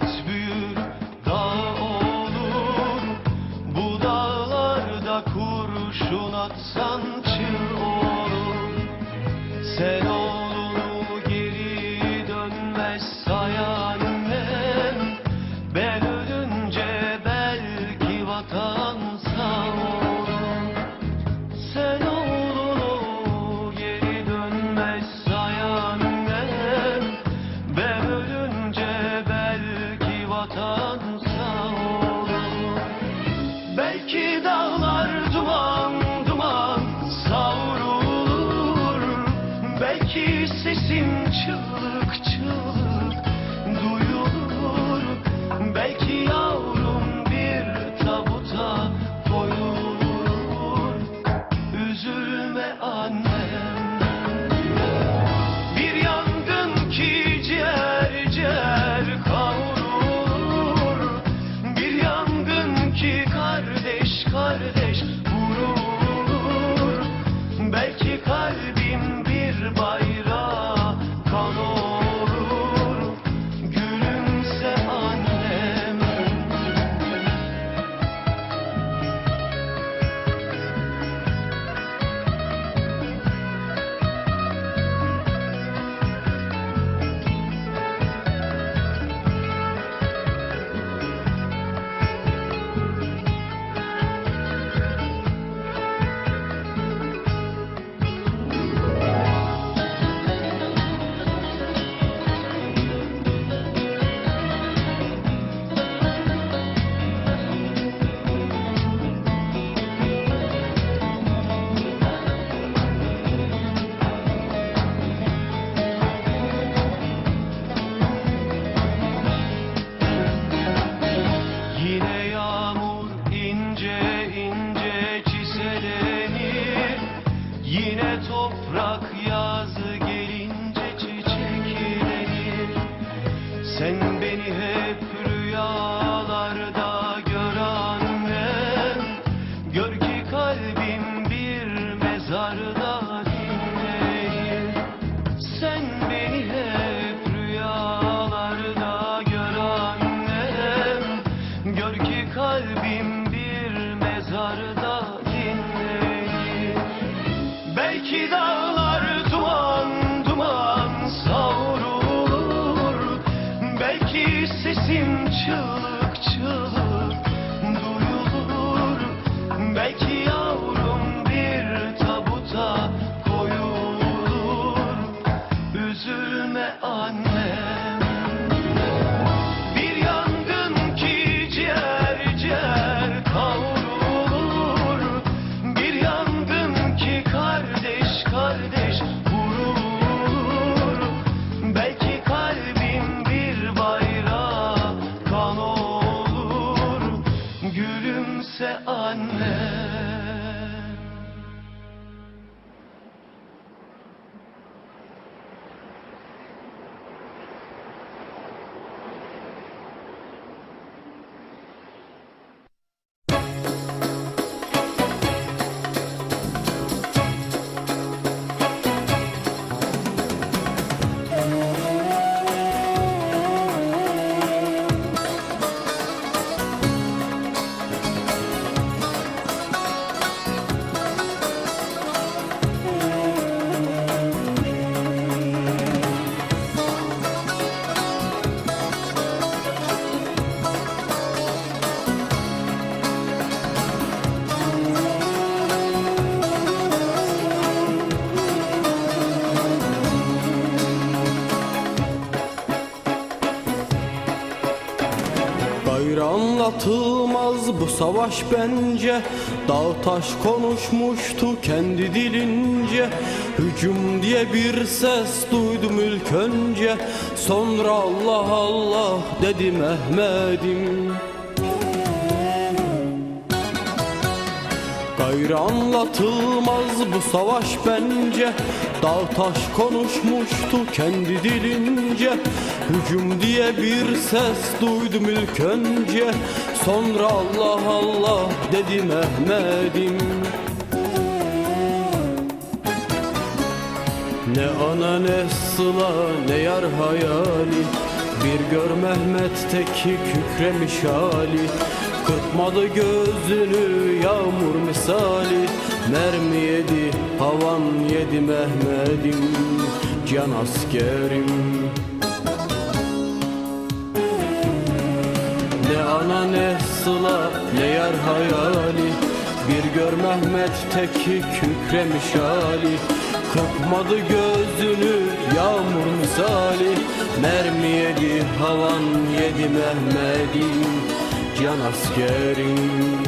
Hasret büyür dağ olur. Bu dağlarda kurşun atsan sesim çığlık çığlık Gülümse annem anlatılmaz bu savaş bence. Dağ taş konuşmuştu kendi dilince. Hücum diye bir ses duydum ilk önce. Sonra Allah Allah dedi Mehmet'im. Gayrı anlatılmaz bu savaş bence Dağ taş konuşmuştu kendi dilince. Hücum diye bir ses duydum ilk önce. Sonra Allah Allah dedi Mehmet'im. Ne ana ne sıla ne yar hayali. Bir gör Mehmet'teki kükremiş hali Kırpmadı gözünü yağmur misali. Mermi yedi havan yedi Mehmet'im Can askerim. Ne ana ne sıla ne yar hayali. Bir gör Mehmet teki kükremiş hali. Kırpmadı gözünü yağmur misali. Mermi yedi havan yedi Mehmet'im Can askerim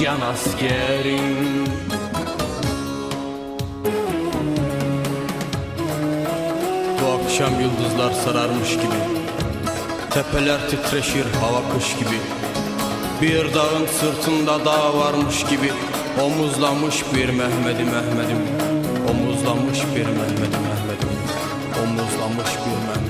Can askerim. Bu akşam yıldızlar sararmış gibi Tepeler titreşir hava kış gibi bir dağın sırtında dağ varmış gibi Omuzlamış bir Mehmedi Mehmedim Omuzlamış bir Mehmedi Mehmedim Omuzlamış bir